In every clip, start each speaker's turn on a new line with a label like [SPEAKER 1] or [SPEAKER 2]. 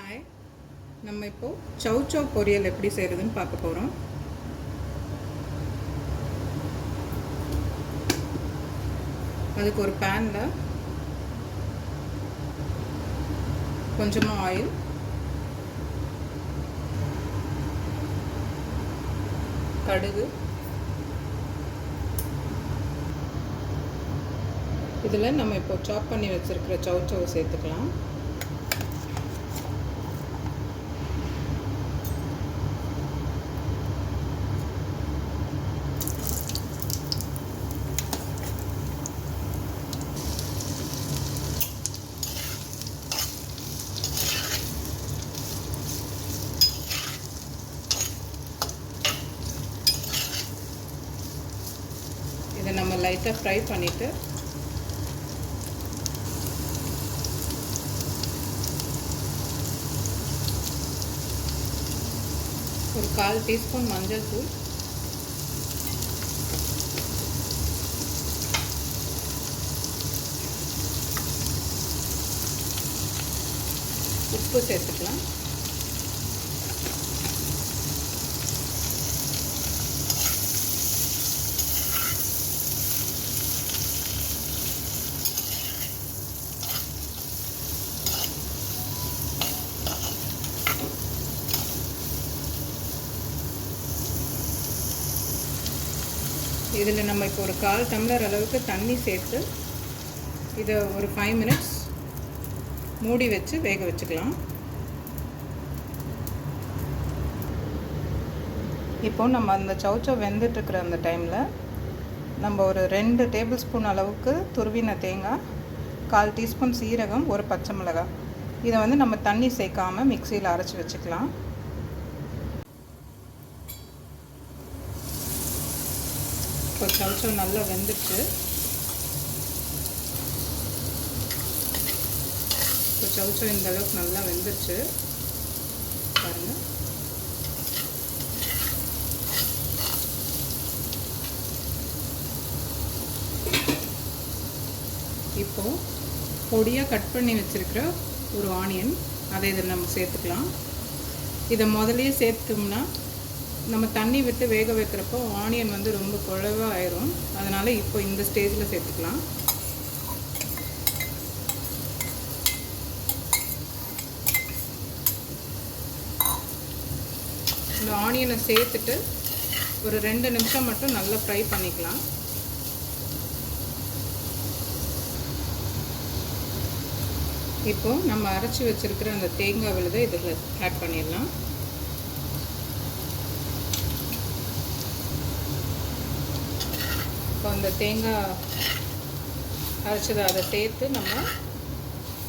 [SPEAKER 1] Hi நம்ம இப்போது சவ் பொரியல் எப்படி செய்கிறதுன்னு பார்க்க போகிறோம் அதுக்கு ஒரு பேனில் கொஞ்சமாக ஆயில் கடுகு. இதில் நம்ம இப்போ சாப் பண்ணி வச்சுருக்கிற சவ் சேர்த்துக்கலாம் இதை நம்ம லைட்டாக ஃப்ரை பண்ணிவிட்டு ஒரு கால் டீஸ்பூன் மஞ்சள் தூள். உப்பு சேர்த்துக்கலாம். இதில் நம்ம இப்போ ஒரு கால் டம்ளர் அளவுக்கு தண்ணி சேர்த்து இதை ஒரு ஃபைவ் மினிட்ஸ் மூடி வச்சு வேக வச்சுக்கலாம். இப்போ நம்ம அந்த சவுச்சவ் வெந்துட்டுருக்கிற அந்த டைமில் நம்ம ஒரு ரெண்டு டேபிள் ஸ்பூன் அளவுக்கு துருவின தேங்காய் கால் டீஸ்பூன் சீரகம் ஒரு பச்சை மிளகாய். இதை வந்து நம்ம தண்ணி சேர்க்காமல் மிக்சியில் அரைச்சி வச்சுக்கலாம். இப்போ சவுச்சவ் நல்லா வெந்துடுச்சு இப்போ சவுச்சவ் இந்த அளவுக்கு நல்லா வெந்துருச்சு. பாருங்கள் இப்போது பொடியாக கட் பண்ணி வச்சுருக்கிற ஒரு ஆனியன் அதை இதில் நம்ம சேர்த்துக்கலாம். இதை முதலையே சேர்த்தோம்னா நம்ம தண்ணி விட்டு வேக வைக்கிறப்போ ஆனியன் வந்து ரொம்ப குழவாக ஆயிரும் அதனால் இப்போ இந்த ஸ்டேஜில் சேர்த்துக்கலாம். இந்த ஆனியனை சேர்த்துட்டு ஒரு ரெண்டு நிமிஷம் மட்டும் நல்லா ஃப்ரை பண்ணிக்கலாம். இப்போது நம்ம அரைச்சி வச்சுருக்கிற அந்த தேங்காய் விழுதை இதில் ஆட் பண்ணிடலாம். அந்த தேங்காய் அரைச்சதை அதை சேர்த்து நம்ம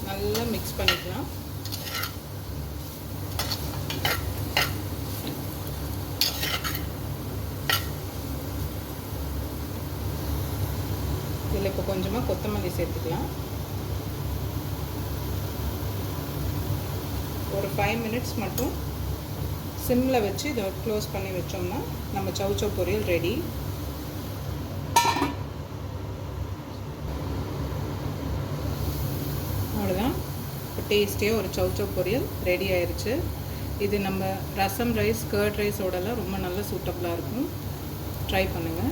[SPEAKER 1] நல்லா மிக்ஸ் பண்ணிக்கலாம். இதில் இப்போ கொஞ்சமாக கொத்தமல்லி சேர்த்துக்கலாம். ஒரு ஃபைவ் மினிட்ஸ் மட்டும் சிம்மில் வச்சு இதை க்ளோஸ் பண்ணி வச்சோம்னா நம்ம சவுச்சோ பொரியல் ரெடி அவ்வளோதான் இப்போ டேஸ்டியாக ஒரு சவுச்சோ பொரியல் ரெடி ஆயிடுச்சு இது நம்ம ரசம் ரைஸ் கர்ட் ரைஸோடலாம் ரொம்ப நல்ல சூட்டபுளாக இருக்கும். ட்ரை பண்ணுங்கள்